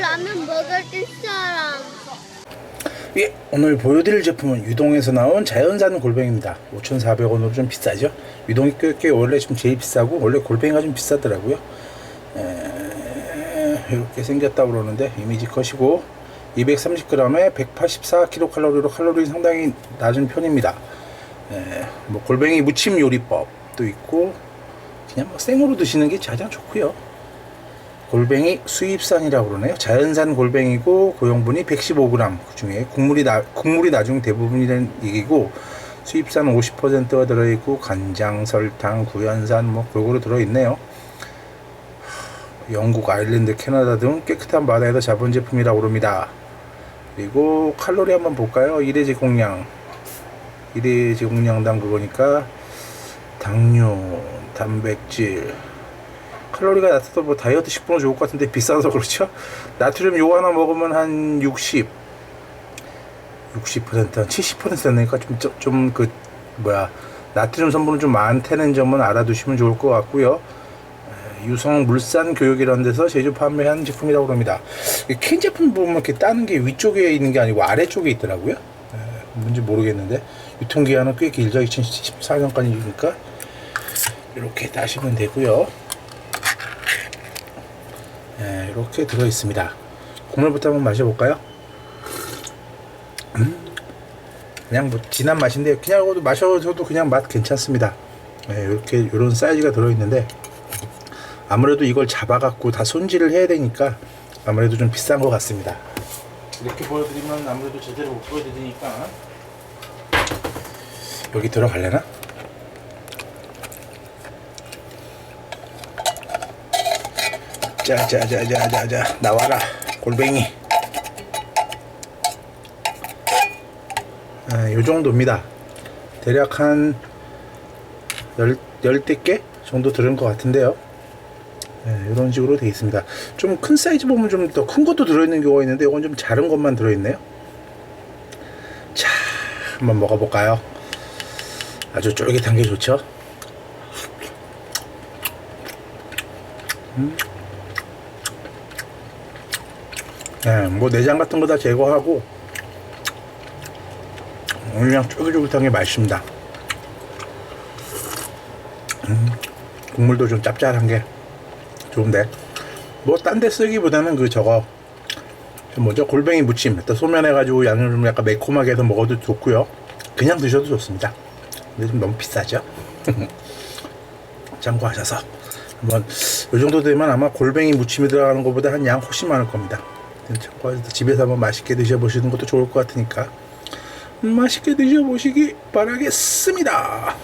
라면 먹을 사람. 예, 오늘 보여드릴 제품은 유동에서 나온 자연산 골뱅입니다. 5,400원으로 좀 비싸죠? 유동이 꽤, 꽤 원래 좀 제일 비싸고 원래 골뱅이가 좀 비싸더라고요. 에, 이렇게 생겼다고 그러는데 이미지 컷이고 230g에 184kcal로 칼로리 상당히 낮은 편입니다. 에, 뭐 골뱅이 무침 요리법도 있고 그냥 뭐 생으로 드시는 게 가장 좋고요. 골뱅이 수입산이라고 그러네요. 자연산 골뱅이고 고용분이 115g 그 중에 국물이 나 국물이 나중 대부분이 된 얘기고 수입산 50%가 들어있고 간장, 설탕, 구연산 뭐 골고루 들어있네요. 영국, 아일랜드, 캐나다 등 깨끗한 바다에서 잡은 제품이라고 그럽니다. 그리고 칼로리 한번 볼까요? 1회 제공량 1회 제공량당 그거니까 당뇨, 단백질 칼로리가 낮아서 뭐 다이어트 식품은 좋을 것 같은데 비싸서 그렇죠? 나트륨 요거 하나 먹으면 한 60, 60%, 한 70% 되니까 좀, 좀 그, 뭐야, 나트륨 성분은 좀 많다는 점은 알아두시면 좋을 것 같고요. 에, 유성 물산 교육이라는 데서 제조 판매한 제품이라고 합니다. 이캔 제품 보면 이렇게 따는 게 위쪽에 있는 게 아니고 아래쪽에 있더라고요. 에, 뭔지 모르겠는데 유통기한은 꽤 길죠. 2014년까지니까 이렇게 따시면 되고요. 네, 이렇게 들어 있습니다. 국물부터 한번 마셔볼까요? 음, 그냥 뭐 진한 맛인데 그냥 마셔도 그냥 맛 괜찮습니다. 네, 이렇게 이런 사이즈가 들어 있는데 아무래도 이걸 잡아갖고 다 손질을 해야 되니까 아무래도 좀 비싼 것 같습니다. 이렇게 보여드리면 아무래도 제대로 못 보여드리니까 여기 들어갈래나? 자자자자자자. 나와라 골뱅이. 아, 요 정도입니다. 대략 한 열, 열대 개 정도 들은 것 같은데요. 네, 이런 식으로 되어 있습니다. 좀 큰 사이즈 보면 좀 더 큰 것도 들어있는 경우가 있는데 이건 좀 작은 것만 들어있네요. 자 한번 먹어볼까요? 아주 쫄깃한 게 좋죠 네, 뭐 내장 같은 거 다 제거하고 그냥 쫄깃쫄깃한 게 맛있습니다. 음, 국물도 좀 짭짤한 게 좋은데 뭐 딴 데 쓰기보다는 그 저거 저 뭐죠 골뱅이 무침 일단 소면해가지고 양념 좀 약간 매콤하게 해서 먹어도 좋고요. 그냥 드셔도 좋습니다. 근데 좀 너무 비싸죠. 참고하셔서 한번 이 정도 되면 아마 골뱅이 무침이 들어가는 것보다 한 양 훨씬 많을 겁니다. 참고해서 집에서 한번 맛있게 드셔보시는 것도 좋을 것 같으니까 맛있게 드셔보시기 바라겠습니다.